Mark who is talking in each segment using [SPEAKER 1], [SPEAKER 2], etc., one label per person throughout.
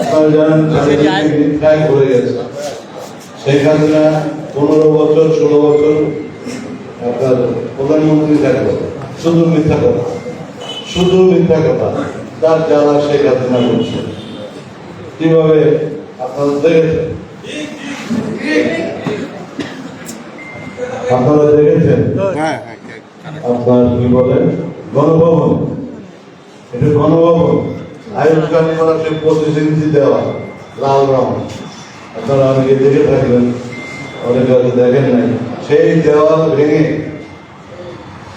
[SPEAKER 1] আপনারা জানেন মিথ্যায় ভরে গেছে। শেখ হাসিনা পনেরো বছর ষোলো বছর আপনার প্রধানমন্ত্রী থাকল শুধু মিথ্যা কথা। শুধু মিথ্যা কথা। তার জ্বালা শেখ হাসিনা করছে। কীভাবে আপনারা দেখেছেন? আপনারা দেখেছেন?
[SPEAKER 2] হ্যাঁ হ্যাঁ
[SPEAKER 1] আপনার কি বলেন গণভবন। এটা গণভবন। আয়ুষ খান করা সে ইঞ্চি দেওয়া লাল রং। আপনারা অনেকে দেখে থাকবেন অনেকে হয়তো দেখেন নাই। সেই দেওয়াল ভেঙে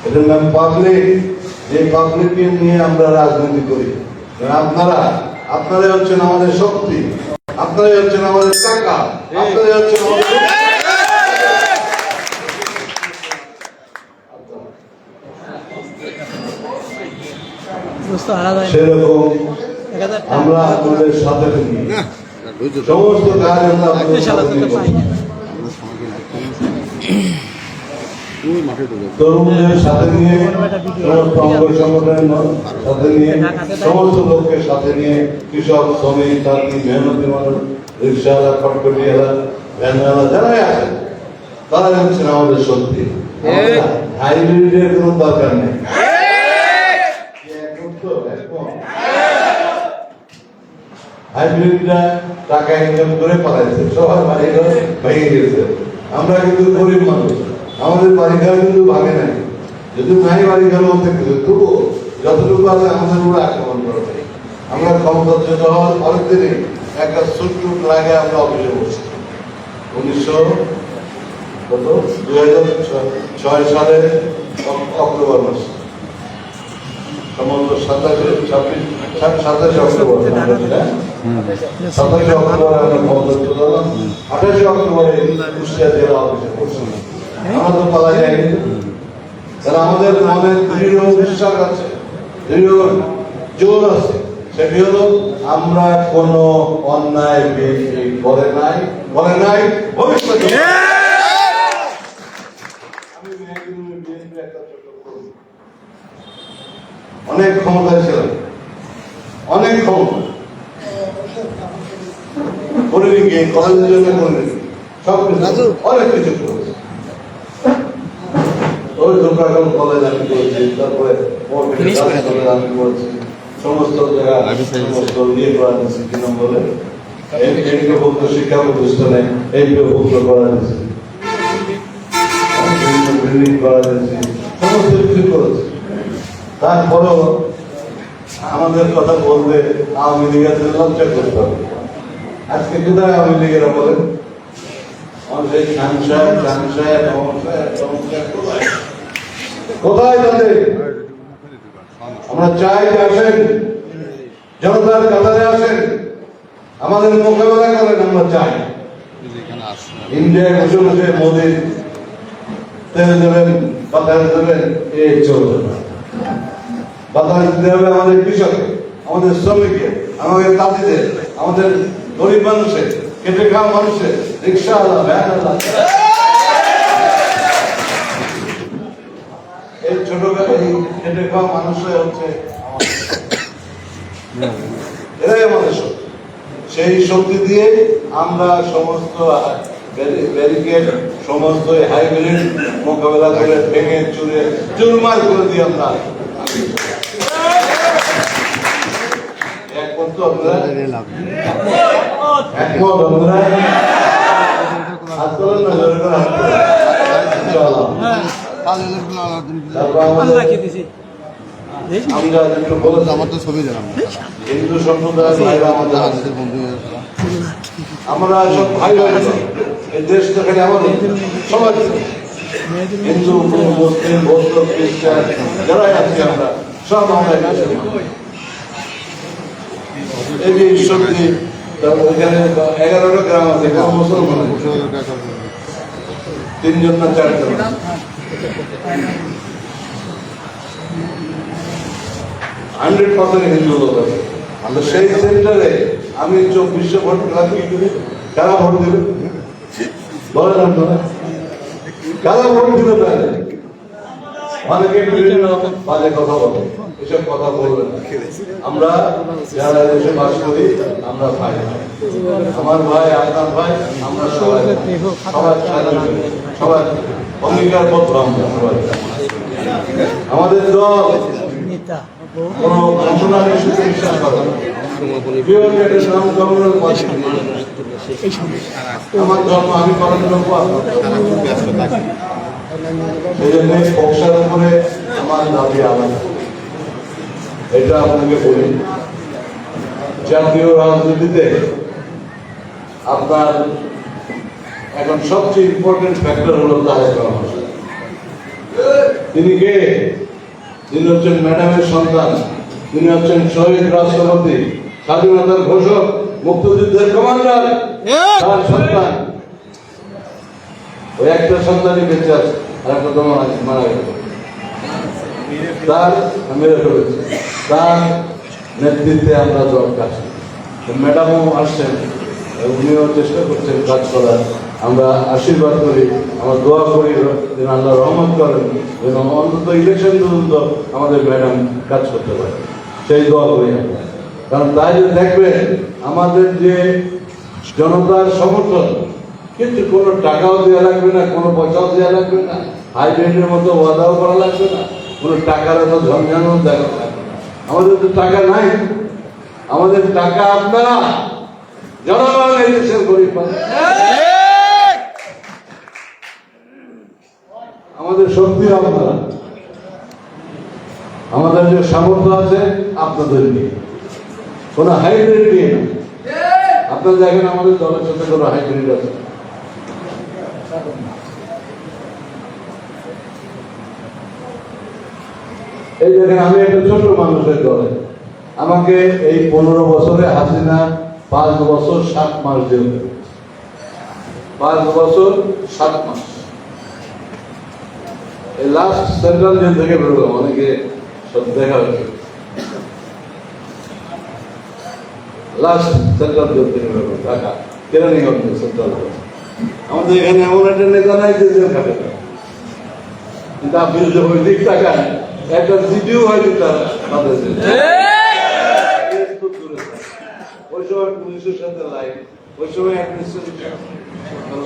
[SPEAKER 1] এটার নাম পাবলিক। যে পাবলিককে নিয়ে আমরা রাজনীতি করি। আপনারা আপনারাই হচ্ছেন আমাদের শক্তি আপনারাই হচ্ছেন আমাদের টাকা আপনারাই হচ্ছেন আমাদের সেরকম আমরা আপনাদের সাথে থাকি। সমস্ত কাজ আমরা তরুণদের সাথে নিয়ে সমস্ত অঙ্গ সংগঠনের সাথে নিয়ে সমস্ত লোককে সাথে নিয়ে কৃষক শ্রমিক তাঁতি মেহনতি মানুষ রিক্সাওয়ালা খটখটিওয়ালা ভ্যানওয়ালা যারাই আছেন তারা হচ্ছেন আমাদের শক্তি। হাইব্রিডের কোনো দরকার নেই এখন তো এখন হাইব্রিডরা টাকা ইনকাম করে পালাইছে। সবার বাড়ি ঘর ভেঙে গেছে। আমরা কিন্তু গরিব মানুষ। আমাদের বাড়ি ঘর কিন্তু ভাঙে নাই। যদি নাই বাড়ি ঘর মধ্যে কিছু তবুও যতটুকু আছে আমাদের উপরে আক্রমণ করে দেয়। আমরা ক্ষমতাচ্যুত হওয়ার পরের দিনে একটা ছোট্ট লাগে আমরা অফিসে বসছি উনিশশো কত? দুই হাজার ছয় সালের অক্টোবর মাসে। সম্ভবত সাতাশে ছাব্বিশ সাতাশে অক্টোবর হ্যাঁ? সাতাশে অক্টোবর আমরা হলাম আঠাশে অক্টোবরে কুষ্টিয়া জেলা অফিসে পৌঁছলাম আমরা তো পালা যায়নি তাহলে আমাদের মনে দৃঢ় বিশ্বাস আছে। দৃঢ় জোর আছে। সেটি হলো আমরা কোন অন্যায় করে নাই করে নাই ভবিষ্যতে আমি মেহেদুল বিএনপির একটা ছোট কর্মী। অনেক ক্ষমতায় ছিলাম অনেক ক্ষমতা। করিনি গিয়ে কলেজের জন্য করিনি। সব কিছু। অনেক কিছু করেছি। ওই দুর্গাগণ কলেজ আমি করেছি। তারপরে
[SPEAKER 3] Finish করে দাও।
[SPEAKER 1] কলেজ আমি করেছি। সমস্ত জায়গা সমস্ত ইয়ে করা দিয়েছি কি নাম বলে? এইকে ভুক্ত শিক্ষা প্রতিষ্ঠানে এইকে ভুক্ত করা দিয়েছি বিভিন্ন বিল্ডিং করা দিয়েছি সমস্ত কিছু করেছি। তারপরেও আমাদের কথা বলতে আওয়ামী লীগের লজ্জা করতে হবে। আজকে কোথায় আওয়ামী লীগেরা বলেন আমাদের কোথায়? কোথায় তাদের? আমরা চাই যে আসেন। জনতার কাতারে আসেন। আমাদের মোকাবেলা করেন, আমরা চাই। বসে বসে মোদী তেল দেবেন বাতাস দেবেন এই চলবে না। বাতাস দিতে হবে আমাদের কৃষকের আমাদের শ্রমিকের আমাদের তাঁতিদের আমাদের গরিব মানুষের, খেটে খাওয়া মানুষের, রিক্সাওয়ালা, ভ্যানওয়ালা। এই ছোট এই খেটে খাওয়া মানুষরাই হচ্ছে। এরাই আমাদের শক্তি। সেই শক্তি দিয়ে আমরা সমস্ত ব্যারিকেড, সমস্ত হাইব্রিড মোকাবেলা করে ভেঙে চুরে চুরমার করে দিয়ে আমরা হিন্দু সম্প্রদায়ের ভাইরা আমাদের আছে।
[SPEAKER 2] আমাদের বন্ধু
[SPEAKER 1] আমরা সব ভাই ভাই দেশ তো খালি আমাদের সবাই হিন্দু মুসলিম বৌদ্ধ খ্রিস্টান যারাই আছি আমরা সব আমরা। এই যে এখানে এগারোটা গ্রাম আছে এখানে মুসলমান তিনজন না চারজন? হান্ড্রেড পার্সেন্ট হিন্দু লোক আছে। সেই সেন্টারে আমি চব্বিশশো ভোট রাখি কারা ভোট দেবে? বলেন কারা ভোট দিবে তাহলে? অনেকে বিভিন্ন বাজে কথা বলে এসব কথা বলবেন না। আমরা যারা দেশে বাস করি আমরা ভাই। আমার ভাই আপনার ভাই আমরা সবাই সবাই অঙ্গীকারবদ্ধ আমরা সবাই। আমাদের দল কোনো ইস্যুতে বিশ্বাস করে। নাম আমার ধর্ম আমি পালন করব। আপনার জন্য বক্সার উপরে আমার দাবি আলাদা। এটা আপনাকে বলি। জাতীয় রাজনীতিতে আপনার এখন সবচেয়ে ইম্পর্টেন্ট ফ্যাক্টর হলো তারেক রহমান। তিনি কে? তিনি হচ্ছেন ম্যাডামের সন্তান। তিনি হচ্ছেন শহীদ রাষ্ট্রপতি স্বাধীনতার ঘোষক মুক্তিযুদ্ধের কমান্ডার তার সন্তান। ওই একটা সন্তানই বেঁচে আছে, আর একটা তো মারা গেল তার মেরে ফেলেছে তার নেতৃত্বে আমরা দরকার ম্যাডামও আসছেন উনিও চেষ্টা করছেন কাজ করার। আমরা আশীর্বাদ করি, আমরা দোয়া করি, যেন আল্লাহ রহমত করেন, যেন অন্তত ইলেকশন পর্যন্ত আমাদের ম্যাডাম কাজ করতে পারে। সেই দোয়া করি কারণ তাই দেখবেন, আমাদের যে জনতার সমর্থন কিন্তু কোনো টাকাও দেওয়া লাগবে না, কোনো পয়সাও দেওয়া লাগবে না, হাইব্রিডের মতো ওয়াদাও করা লাগবে না, কোনো টাকার এত ঝঞ্ঝানো দেখা লাগবে না। আমাদের তো টাকা নাই। আমাদের টাকা আপনারা, জনগণ গরিব আমাদের শক্তি আপনারা। আমাদের যে সামর্থ্য আছে, আপনাদের নিয়ে। কোনো হাইব্রিড নিয়ে না। আপনারা দেখেন আমাদের দলের সাথে কোনো হাইব্রিড আছে। এই দেখেন, আমি একটা ছোট মানুষের দলে। আমাকে এই পনেরো বছরে হাসিনা পাঁচ বছর সাত মাস জেল। পাঁচ বছর সাত মাস। এই লাস্ট সেন্ট্রাল জেল থেকে বেরোলাম, অনেকে সব দেখা হচ্ছে। লাস্ট সেন্ট্রাল জেল থেকে বেরোলাম, ঢাকা কেরানীগঞ্জ সেন্ট্রাল জেল। আমাদের এখানে এমন একটা নেতা নাই যে জেল খাটে কিন্তু আপনি যদি ওই দিক তাকান একটা জিডিও হয়নি তার তাদের জেলে। খুব দূরে থাকে। ওই সময় পুলিশের সাথে লাইন ওই সময় অ্যাডমিনিস্ট্রেশন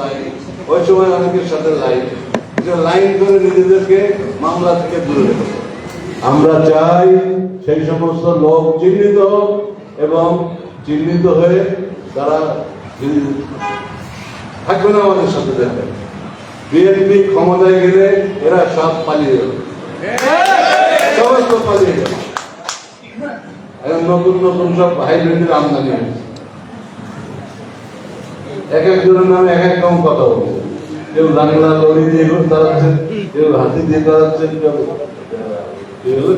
[SPEAKER 1] লাইন ওই সময় অনেকের সাথে লাইন যে লাইন করে নিজেদেরকে মামলা থেকে দূরে রেখেছে আমরা চাই সেই সমস্ত লোক চিহ্নিত হোক এবং চিহ্নিত হয়ে তারা থাকবে না আমাদের সাথে দেখবেন বিএনপি ক্ষমতায় গেলে এরা সব পালিয়ে যাবে। সমস্ত পালিয়ে যাবে। এখন নতুন নতুন সব আমদানি এক একজনের নামে এক এক রকম কথা বলছে কেউ লাংলা লড়ি দিয়ে ঘুরে দাঁড়াচ্ছেন কেউ হাতি দিয়ে দাঁড়াচ্ছেন কেউ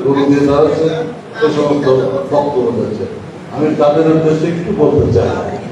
[SPEAKER 1] গরু দিয়ে দাঁড়াচ্ছেন সে সমস্ত বক্তব্য আমি তাদের উদ্দেশ্যে একটু বলতে চাই।